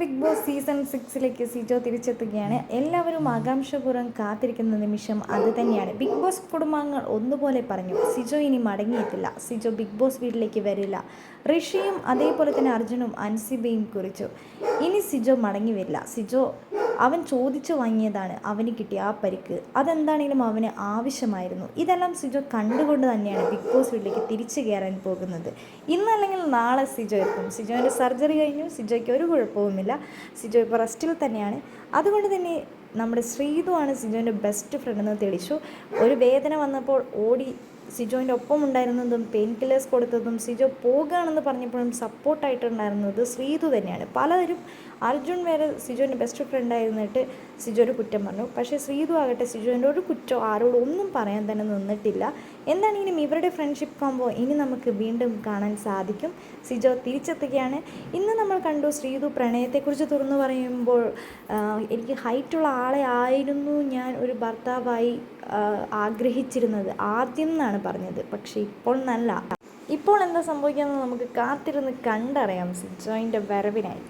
Big boss season സിക്സിലേക്ക് സിജോ തിരിച്ചെത്തുകയാണ്. എല്ലാവരും ആകാംക്ഷപൂർവം കാത്തിരിക്കുന്ന നിമിഷം അത് തന്നെയാണ്. ബിഗ് ബോസ് കുടുംബാംഗങ്ങൾ ഒന്നുപോലെ പറഞ്ഞു. സിജോ ഇനി മടങ്ങിയിട്ടില്ല സിജോ ബിഗ് ബോസ് വീട്ടിലേക്ക് വരില്ല. ഋഷിയും അതേപോലെ തന്നെ അർജുനും അൻസിബയും കുറിച്ചു. ഇനി സിജോ മടങ്ങി വരില്ല. സിജോ അവൻ ചോദിച്ചു വാങ്ങിയതാണ് അവന് കിട്ടിയ ആ പരിക്ക്. അതെന്താണെങ്കിലും അവന് ആവശ്യമായിരുന്നു. ഇതെല്ലാം സിജോ കണ്ടുകൊണ്ട് തന്നെയാണ് ബിഗ് ബോസ് വീട്ടിലേക്ക് തിരിച്ചു കയറാൻ പോകുന്നത്. ഇന്നല്ലെങ്കിൽ നാളെ സിജോ എത്തും. സിജോന്റെ സർജറി കഴിഞ്ഞു. സിജോയ്ക്ക് ഒരു കുഴപ്പവുമില്ല. സിജോ ഇപ്പോൾ റെസ്റ്റിൽ തന്നെയാണ്. അതുകൊണ്ട് തന്നെ നമ്മുടെ ശ്രീതുവാണ് സിജോന്റെ ബെസ്റ്റ് ഫ്രണ്ട് എന്ന് തെളിച്ചു ഒരു വേദന വന്നപ്പോൾ ഓടി സിജോന്റെ ഒപ്പം ഉണ്ടായിരുന്നതും പെയിൻ കില്ലേഴ്സ് കൊടുത്തതും സിജോ പോകുകയാണെന്ന് പറഞ്ഞപ്പോഴും സപ്പോർട്ടായിട്ടുണ്ടായിരുന്നത് ശ്രീതു തന്നെയാണ്. പലരും അർജുൻ വരെ സിജോന്റെ ബെസ്റ്റ് ഫ്രണ്ട് ആയിരുന്നിട്ട് സിജോയുടെ കുറ്റം പറഞ്ഞു. പക്ഷേ ശ്രീതു ആകട്ടെ സിജോന്റെ ഒരു കുറ്റം ആരോടും ഒന്നും പറയാൻ തന്നെ നിന്നിട്ടില്ല. എന്താണെങ്കിലും ഇവരുടെ ഫ്രണ്ട്ഷിപ്പ് കോമ്പോ ഇനി നമുക്ക് വീണ്ടും കാണാൻ സാധിക്കും. സിജോ തിരിച്ചെത്തുകയാണ്. ഇന്ന് നമ്മൾ കണ്ടു ശ്രീതു പ്രണയത്തെക്കുറിച്ച് തുറന്നു പറയുമ്പോൾ എനിക്ക് ഹൈറ്റുള്ള ആളെ ആയിരുന്നു ഞാൻ ഒരു ഭർത്താവായി ആഗ്രഹിച്ചിരുന്നത്. ആദ്യം എന്നാണ് പറഞ്ഞത്. പക്ഷേ ഇപ്പോൾ നല്ല. ഇപ്പോൾ എന്താ സംഭവിക്കുന്നത് നമുക്ക് കാത്തിരുന്ന് കണ്ടറിയാം സിജോയിന്റെ വരവിനായി.